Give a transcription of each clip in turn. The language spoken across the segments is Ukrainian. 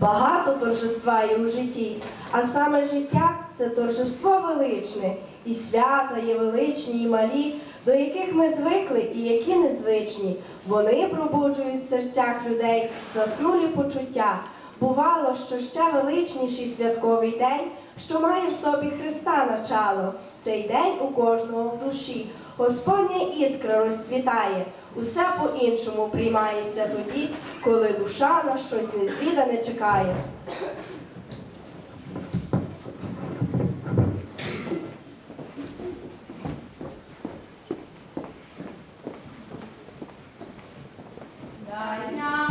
Багато торжества є у житті, а саме життя це торжество величне, і свята є величні, і малі, до яких ми звикли і які незвичні. Вони пробуджують в серцях людей заснулі почуття. Бувало, що ще величніший святковий день, що має в собі Христа начало. Цей день у кожного в душі. Господня іскра розцвітає, усе по-іншому приймається тоді, коли душа на щось незвідане чекає. Дай нам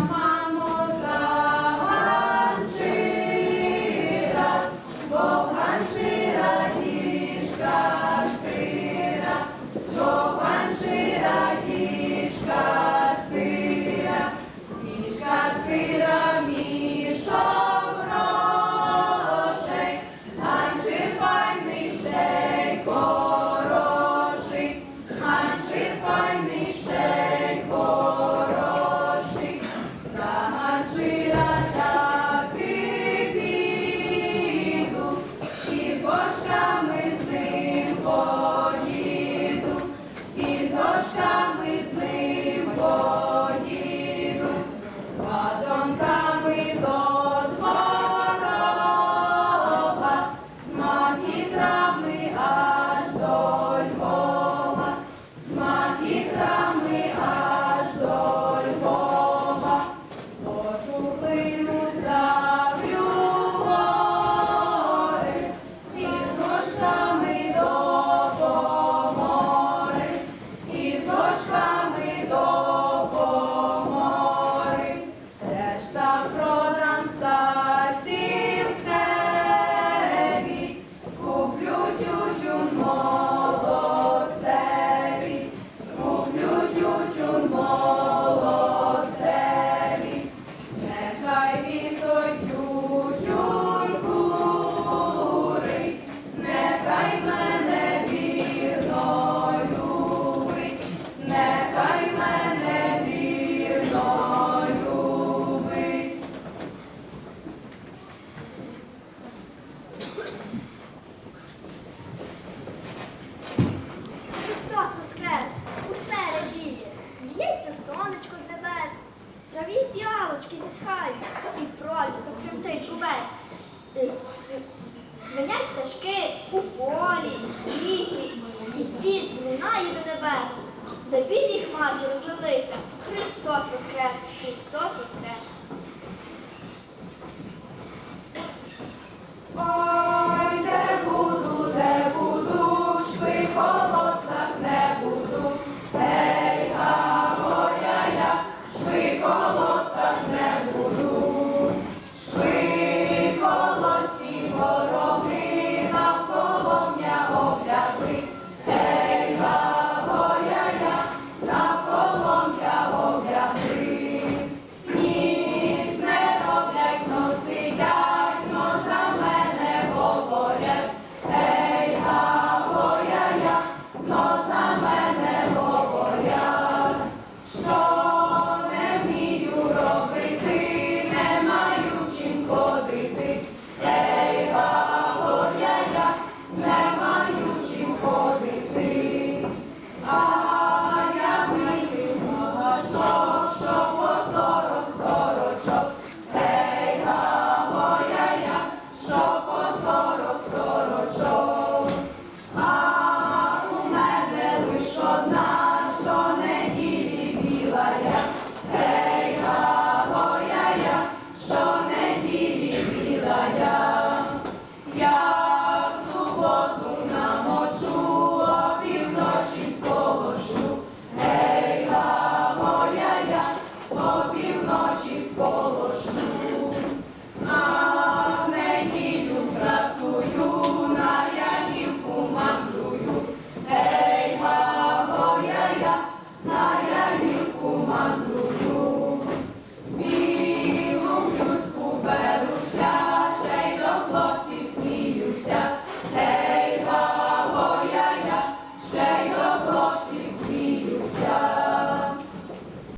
галочки зітхають, і пролісок тремтить увесь. Е, звенять пташки у полі, в лісі, і цвіт лунає до небес. Де білі хмарки розлилися, Христос Воскрес, Христос Воскрес.